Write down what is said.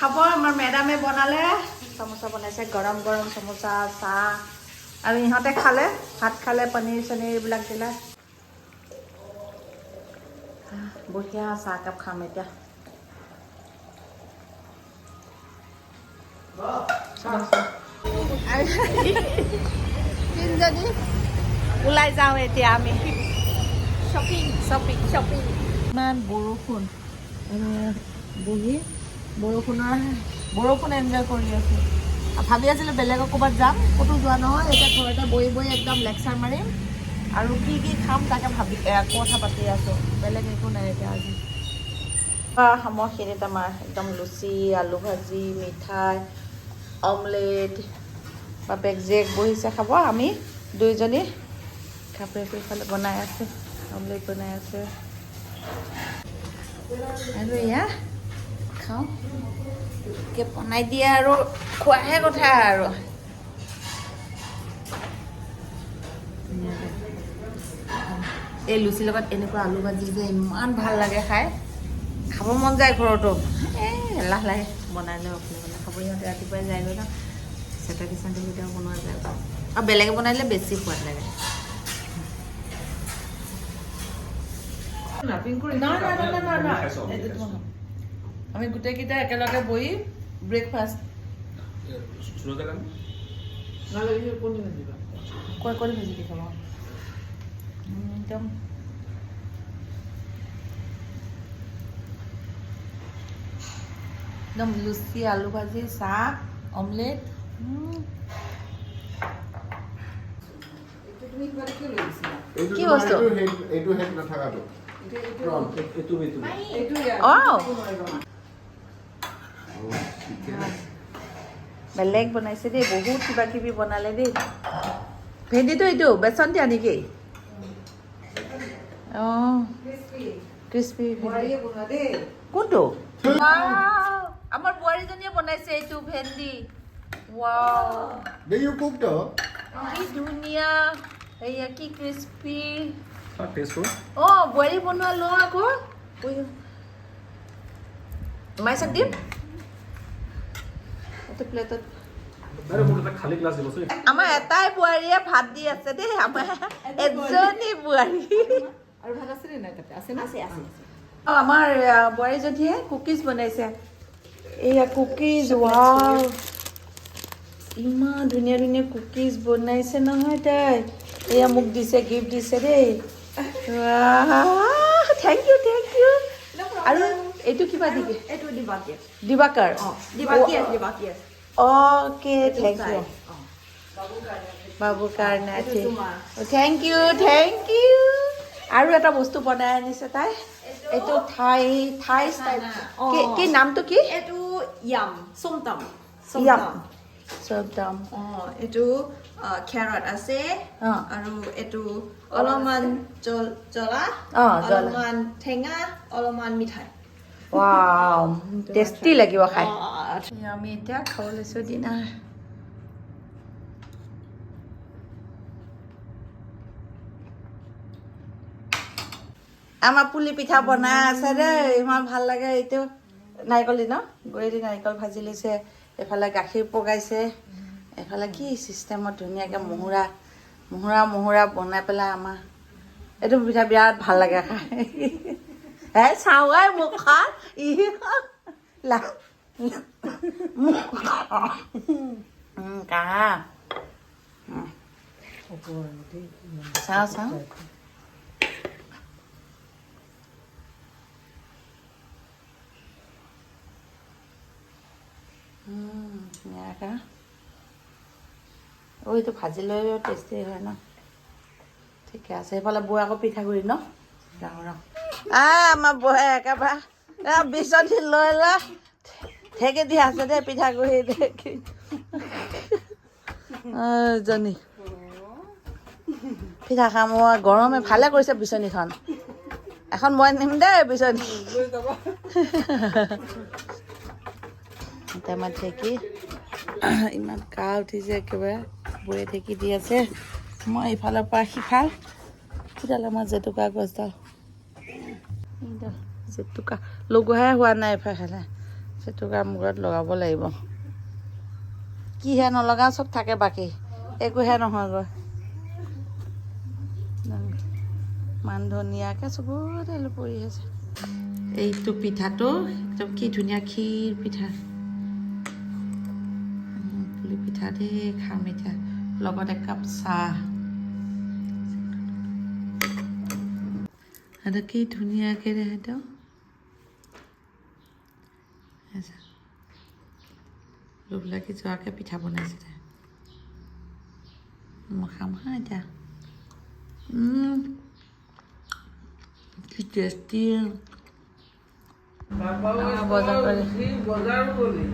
খাব আমাৰ মেডামে বনালে। চামোচা বনাইছে গৰম গৰম চামোচা চাহ। আৰু ইহঁতে খালে ভাত খালে পনীৰ চনীৰ এইবিলাক দিলে। বঢ়িয়া চাহ একাপ খাম এতিয়া। তিনিজনী। ওলাই যাওঁ এতিয়া আমি। শ্বপিং শ্বপিং শ্বপিং ইমান বৰষুণ। বহি বৰষুণৰ বৰষুণ এনজয় কৰি আছোঁ। ভাবি আছিলোঁ বেলেগৰ ক'ৰবাত যাম ক'তো যোৱা নহয় এতিয়া ঘৰতে বহি বহি একদম লেকচাৰ মাৰিম। আৰু কি কি খাম তাকে ভাবি কথা পাতি আছোঁ। বেলেগ একো নাই এতিয়া আজি। সময়খিনিত আমাৰ একদম লুচি আলু ভাজি মিঠাই অমলেট বাপেক জীয়েক বহিছে খাব আমি দুইজনী কাপোৰে ফালে বনাই আছে অমলেট বনাই আছে। আৰু এয়া খাওঁ। কে বনাই দিয়ে আৰু খোৱাহে কথা আৰু। এই লুচিৰ লগত এনেকুৱা আলু ভাজি যে ইমান ভাল লাগে খাই। খাব মন যায় ঘৰতো। এই এলাহ লাগে বনাই লৈ অকলে খাব সিহঁতে ৰাতিপুৱাই যায়গৈ ন। চেটাৰডে চানডে কেতিয়াও বনোৱা যায়। আৰু বেলেগে বনাই দিলে বেছি সোৱাদ লাগে। আমি গোটেইকেইটা একেলগে বহি ব্ৰেকফাষ্ট কৈ কৰি ভাজি দি খাব একদম একদম লুচি আলু ভাজি চাহ অমলেট কি বস্তু? এইটো হেড নাথাকাটো অঁ বেলেগ বনাইছে দেই বহুত কিবা কিবি বনালে দেই। ভেন্দিটো এইটো বেচন দিয়া নেকি? অঁ ক্ৰিস্পি কোনটো? Wow! আমাৰ বোৱাৰীজনীয়ে বনাইছে এইটো ভেন্দি। কি ধুনীয়া। এয়া কি ক্ৰিস্পি। অঁ বোৱাৰী বনোৱা লওঁ আকৌ। মাইচাক দিম? এইটো প্লেটত। আমাৰ এটাই বোৱাৰীয়ে ভাত দি আছে দেই আমাৰ এজনী বোৱাৰী। আৰু ভাত আছে নাই তাতে? আছে আছে আছে অঁ আমাৰ বোৱাৰীজনীয়ে কুকিজ বনাইছে। এইয়া কুকিজ ৱাও। ইমান ধুনীয়া ধুনীয়া কুকিজ বনাইছে নহয় তাই। এয়া মোক দিছে গিফ্ট দিছে দেই। থেংক ইউ থেংক ইউ আৰু এইটো কিবা দিবি? এইটো দিবাকে। দিবাকাৰ। অঁ দিবাকে আছে আছে অ'কে থেংক ইউ বাবুৰ কাৰণে থেংক ইউ থেংক ইউ আৰু এটা বস্তু বনাই আনিছে তাই এইটো থাই থাই ষ্টাইল। কি- নামটো কি এইটো য়াম চমতাম য়াম চবদাম অঁ এইটো কেৰত আছে আৰু এইটো অলপমান জল জ্বলা। অলপমান টেঙা অলপমান মিঠাই ৱাও টেষ্টি লাগিব খাই আমি এতিয়া খাব লৈছোঁ ডিনাৰ আমাৰ পুলি পিঠা বনাই আছে দেই ইমান ভাল লাগে এইটো। নাৰিকল দি ন? গুড়ি দি নাৰিকল ভাজি লৈছে এইফালে গাখীৰ পগাইছে। এইফালে কি চিষ্টেমত ধুনীয়াকৈ মুহুৰা মুহুৰা মুহুৰা বনাই পেলাই আমাৰ। এইটো পিঠা বিৰাট ভাল লাগে খাই। E sao ấy một khó ý là một khó cả sao sao nhà cả ওই তো ভাজি লৈ টেষ্টি হয় ন ঠিকে আছে সেইফালে বৌ আকৌ পিঠাগুড়ি ন ডাঙৰ আমাৰ বহে একেবাৰে। বিচনী লৈ লৈ ঢেকি দি আছে দেই পিঠাগুড়ি ঢেকি। জনী। পিঠা খাম গৰমে ভালে কৰিছে বিচনীখন। এখন মই নিম দেই বিচনী। এতিয়া আমাৰ ঢেকি ইমান কাহ উঠিছে একেবাৰে বৌয়ে ঢেকি দি আছে। মই ইফালৰ পৰা সিফাল সিডাল আমাৰ জেতুকা গছডাল। এইডাল জেতুকা লগোৱাহে হোৱা নাই ইফালে। চেতুকা মূৰত লগাব লাগিব। কিহে নলগাওঁ চব থাকে বাকী। একোহে নহয়গৈ। মান ধুনীয়াকৈ চবতে পৰি আছে। এইটো পিঠাটো একদম কি ধুনীয়া ক্ষীৰ পিঠা। পুলি পিঠা দেই, খাম এতিয়া। লগত একাপ চাহ। সেইটো কি ধুনীয়াকৈ দে সেইটো লোকবিলাকে যোৱাকৈ পিঠা বনাইছে তাই মই খাম হা এতিয়া উম, কি টেষ্টি বজাৰ কৰি